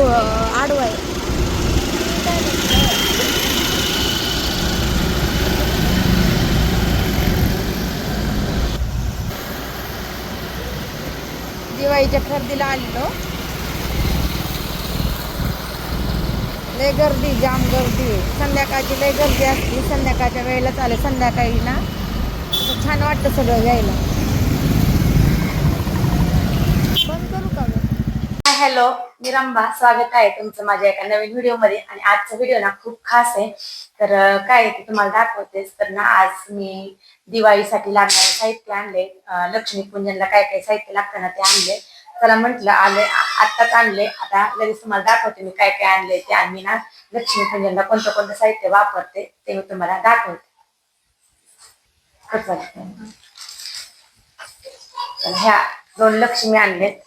आडवं आहे दिवाळीच्या खरेदीला आलेलो. लय गर्दी जाम गर्दी. संध्याकाळची लय गर्दी असते. संध्याकाळच्या वेळेला चालेल संध्याकाळी ना. छान वाटतं सगळं घ्यायला बंद करू का गं? हॅलो मी रंबा स्वागत आहे तुमचं माझ्या एका नवीन व्हिडिओमध्ये आणि आजचा व्हिडिओ ना खूप खास आहे. तर काय ते तुम्हाला दाखवतेच तर ना आज मी दिवाळीसाठी लागणारे साहित्य आणले लक्ष्मीपूजनला काय काय साहित्य लागतं ना ते आणले चला म्हंटल आले आत्ताच आणले आता लगेच तुम्हाला दाखवते मी काय काय आणले ते. आणि मी ना लक्ष्मीपूजनला कोणतं कोणतं साहित्य वापरते ते मी तुम्हाला दाखवते. ह्या दोन लक्ष्मी आणलेत.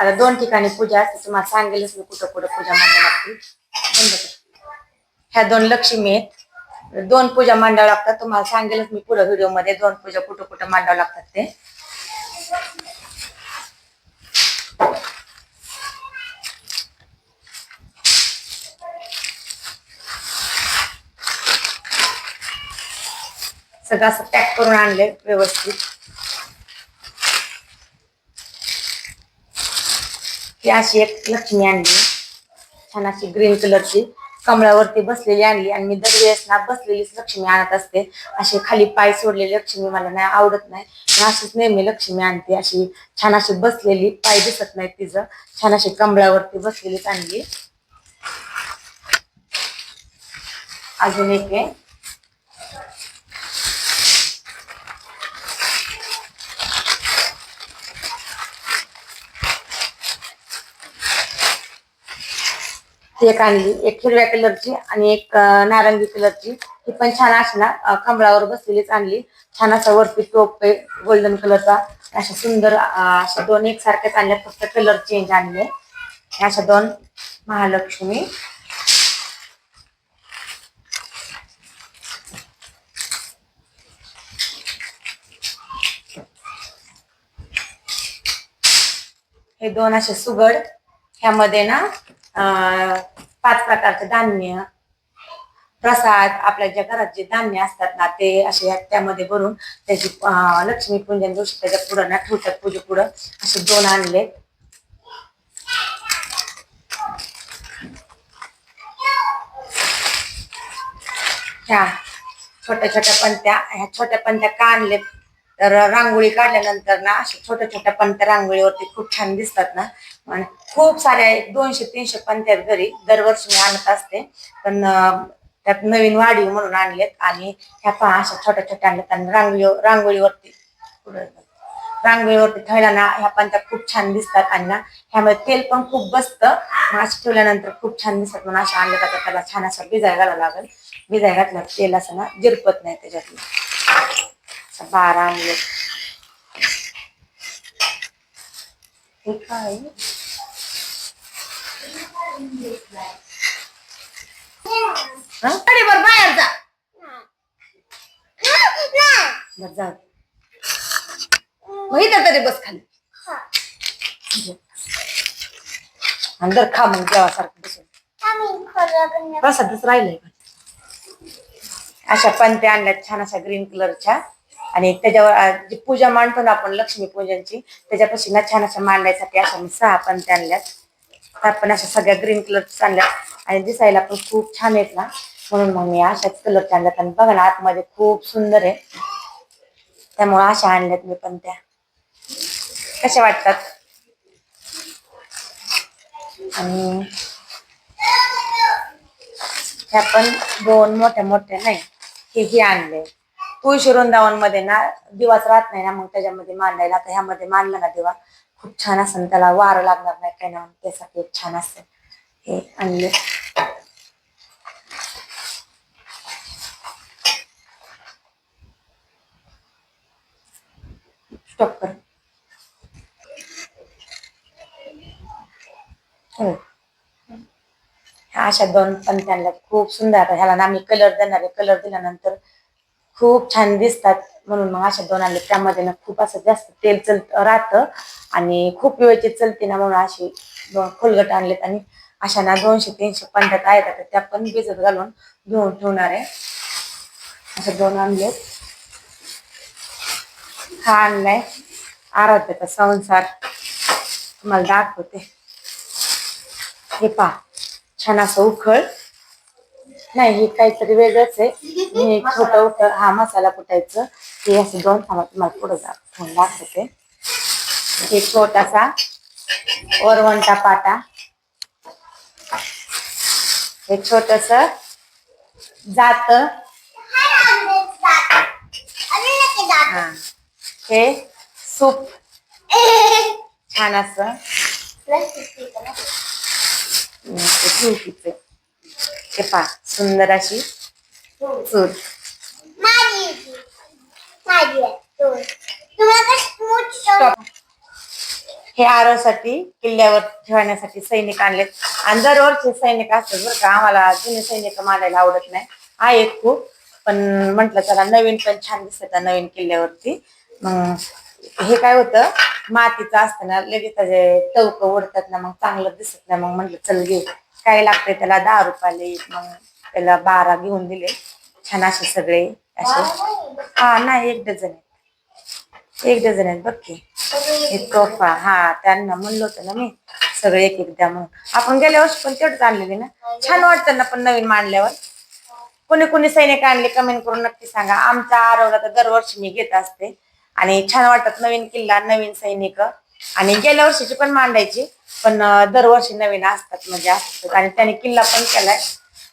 आता दोन ठिकाणी पूजा असते. तुम्हाला सांगेलच मी कुठं कुठं पूजा मांडावं लागते ह्या दोन लक्ष्मी आहेत. दोन पूजा मांडावं लागतात. तुम्हाला सांगेलच मी पुढे व्हिडिओमध्ये दोन पूजा कुठं कुठं मांडावं लागतात ते. सगळं असं पॅक करून आणले व्यवस्थित. ही अशी एक लक्ष्मी आणली. छान अशी ग्रीन कलरची कमळावरती बसलेली आणली आणि मी दरवेळेस ना बसलेलीच लक्ष्मी आणत असते. अशी खाली पाय सोडलेली लक्ष्मी मला नाही आवडत नाही. मी अशीच नेहमी लक्ष्मी आणते. अशी छान अशी बसलेली पाय दिसत नाही तिचं. छान अशी कमळावरती बसलेलीच आणली. अजून एक आहे. एक आणली. एक हिरव्या कलरची आणि एक नारंगी कलरची. ही पण छान अशी ना कमळावर बसलेलीच आणली. छान असा वरती टोप आहे गोल्डन कलरचा. अशा सुंदर अशा दोन एक सारख्याच आणल्या. फक्त कलर चेंज आणले. अशा दोन महालक्ष्मी. हे दोन असे सुगड ह्यामध्ये ना पाच प्रकारचे धान्य प्रसाद आपल्या ज्या घरात जे धान्य असतात ना ते असे त्यामध्ये भरून त्याची लक्ष्मी लक्ष्मीपूजन दिवशी त्याच्या पुढं ना ठेवतात पूजे पुढं. असे दोन आणले. ह्या छोट्या छोट्या पंत्या ह्या छोट्या पंत्या का आणले तर रांगोळी काढल्यानंतर ना अशा छोट्या छोट्या पंत्या रांगोळीवरती खूप छान दिसतात ना. आणि खूप साऱ्या एक दोनशे तीनशे पंत्या घरी. दरवर्षी मी आणत असते. पण त्यात नवीन वाढीव म्हणून आणलेत. आणि ह्या पहा अशा छोट्या छोट्या आणल्यात. आणि रांगोळी रांगोळीवरती रांगोळीवरती ठेवल्या ना ह्या पंत्या खूप छान दिसतात. आणि ना ह्यामध्ये तेल पण खूप बसतं. मग असं ठेवल्यानंतर खूप छान दिसतात. म्हणून अशा आणल्या जातात त्याला छान असं भिजाय घालावं लागेल. भिजाय घातल्यावर तेल असं ना जिरपत नाही त्याच्यातलं बारा आणले हे? काय हा? अरे बरं बाहेर जा. बरं जा. मग इथं तरी बस खाली. अंदर खा मग देवासारखं बसून. प्रसादच राहिलंय पण अशा पंत्या आणल्यात छान अशा ग्रीन कलरच्या आणि त्याच्यावर जी पूजा मांडतो ना आपण लक्ष्मी पूजनची त्याच्यापाशी ना छान अशा मांडायसाठी अशा मी सहा पण आणल्यात. आपण अशा सगळ्या ग्रीन कलरच्या आणल्यात. आणि दिसायला पण खूप छान आहेत ना. म्हणून मग मी अशाच कलरच्या आणल्यात. आणि बघा ना आतमध्ये खूप सुंदर आहे. त्यामुळे अशा आणल्यात मी पण त्या. कशा वाटतात? आणि ह्या पण दोन मोठ्या मोठ्या नाही हे हे आणले. तुळशी वृंदावनमध्ये ना दिवाच राहत नाही ना मग त्याच्यामध्ये मांडायला. तर ह्यामध्ये मांडला ना दिवा खूप छान असं त्याला. वारं लागणार नाही काय ना त्यासाठी छान असेल. हे आणले. स्टॉप कर. हो. ह्या अशा दोन पंत्यांना खूप सुंदर. आता ह्याला ना आम्ही कलर देणार आहे. कलर दिल्यानंतर खूप छान दिसतात म्हणून मग अशा दोन आणले त्यामध्ये ना खूप असं जास्त तेल चल राहतं आणि खूप वेळची चलते ना म्हणून अशी दोन खोलगट आणलेत आणि अशा ना दोनशे तीनशे पंधरा आहेत. आता त्या पण भिजत घालून धुवून ठेवणार आहे. अशा दोन आणलेत. हा आणलाय आराध्याचा संसार. तुम्हाला दाखवते. हे पहा छान असं उखळ. नाही हे काहीतरी वेगळंच आहे. हे छोट उखळ हा मसाला कुटायचं हे असं दोन थांबा तुम्हाला पुढे दाखवून दाखवते. एक छोटासा वरवंटा पाटा. एक छोटस जात. हा. हे सूप. छान असं. ठेवकीचे हे पहा सुंदर अशी चूल. हे आरोसाठी किल्ल्यावर ठेवण्यासाठी सैनिक आणलेत. आणि दरवर्षी सैनिक असतात बरं का आम्हाला जुने सैनिक मानायला आवडत नाही. आहेत खूप पण म्हटलं चला नवीन पण छान दिसत नवीन किल्ल्यावरती. मग हे काय होतं मातीचं असतं ना लगेच त्याचे टवकं ओढतात ना मग चांगलं दिसत नाही. मग म्हटलं चल घे. काय लागतंय त्याला? दहा रुपयाले मग त्याला बारा घेऊन दिले. छान असे सगळे असे. हा नाही एक डझन आहेत. एक डझन आहेत बघ की. एक तोफा हा त्यांना म्हणलं होतं ना मी. सगळे एक एक द्या म्हणून. आपण गेल्या वर्षी पण तेवढंच आणलेले ना. छान वाटतं ना पण नवीन मांडल्यावर. कोणी कोणी सैनिक आणले कमेंट करून नक्की सांगा. आमचा आरवला तर दरवर्षी मी घेत असते. आणि छान वाटत नवीन किल्ला नवीन सैनिक. आणि गेल्या वर्षीची पण मांडायची पण दरवर्षी नवीन असतात म्हणजे असतात. आणि त्याने किल्ला पण केलाय.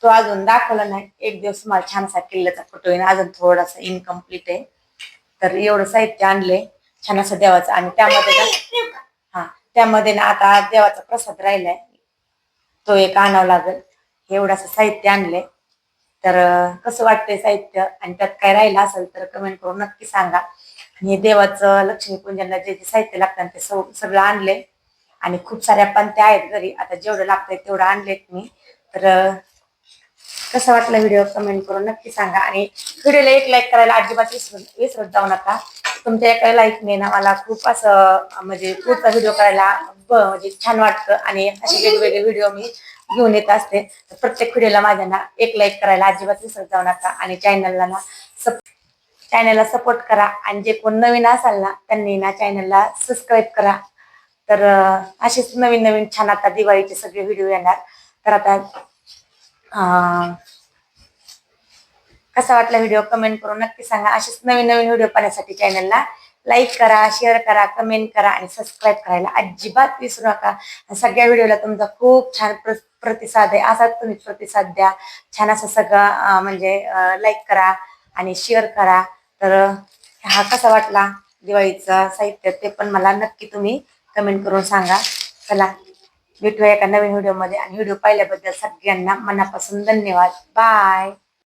तो अजून दाखवला नाही. एक दिवस मला छानसा किल्ल्याचा फोटो येईल अजून थोडासा इनकम्प्लीट आहे. तर एवढं साहित्य आणले छान असं देवाचं. आणि त्यामध्ये ना हा त्यामध्ये ना आता देवाचा प्रसाद राहिलाय. तो एक आणावा लागेल. हे साहित्य आणलंय. तर कसं वाटतंय साहित्य? आणि त्यात काय राहिलं असेल तर कमेंट करून नक्की सांगा. आणि देवाचं लक्ष्मीपूजनला जे जे साहित्य लागतं ते सग- सगळं आणले आणि खूप साऱ्या पंत्या आहेत घरी. आता जेवढं लागतंय तेवढं आणलेत मी. तर कसा वाटला व्हिडिओ कमेंट करून नक्की सांगा. आणि व्हिडिओला एक लाईक करायला अजिबात विसरू विसरत जाऊ नका. तुमच्या एका लाईकने ना मला खूप असं म्हणजे पुढचा व्हिडिओ करायला ब- म्हणजे छान वाटतं. आणि असे वेगवेगळे व्हिडिओ मी घेऊन येत असते. तर प्रत्येक व्हिडिओला माझ्या ना एक लाईक करायला अजिबात विसरत जाऊ नका. आणि चॅनलला ना सब चॅनलला सपोर्ट करा. आणि जे कोण नवीन असाल ना त्यांनी ना चॅनलला सबस्क्राईब करा. तर असेच नवीन नवीन छान आता दिवाळीचे सगळे व्हिडिओ येणार. तर आता कसा वाटला व्हिडिओ कमेंट करून नक्की सांगा. असेच नवीन नवीन व्हिडिओ पाहण्यासाठी चॅनलला लाईक करा शेअर करा कमेंट करा आणि सबस्क्राईब करायला अजिबात विसरू नका. सगळ्या व्हिडिओला तुमचा खूप छान प्रतिसाद आहे. असाच तुम्ही प्रतिसाद द्या. छान असं सगळं म्हणजे लाईक करा आणि शेअर करा. तर हा कसा वाटला दिवाळीचा साहित्य ते पण मला नक्की तुम्ही कमेंट करून सांगा. चला भेटूया एका नवीन व्हिडिओमध्ये आणि व्हिडिओ पाहिल्याबद्दल सगळ्यांना मनापासून धन्यवाद. बाय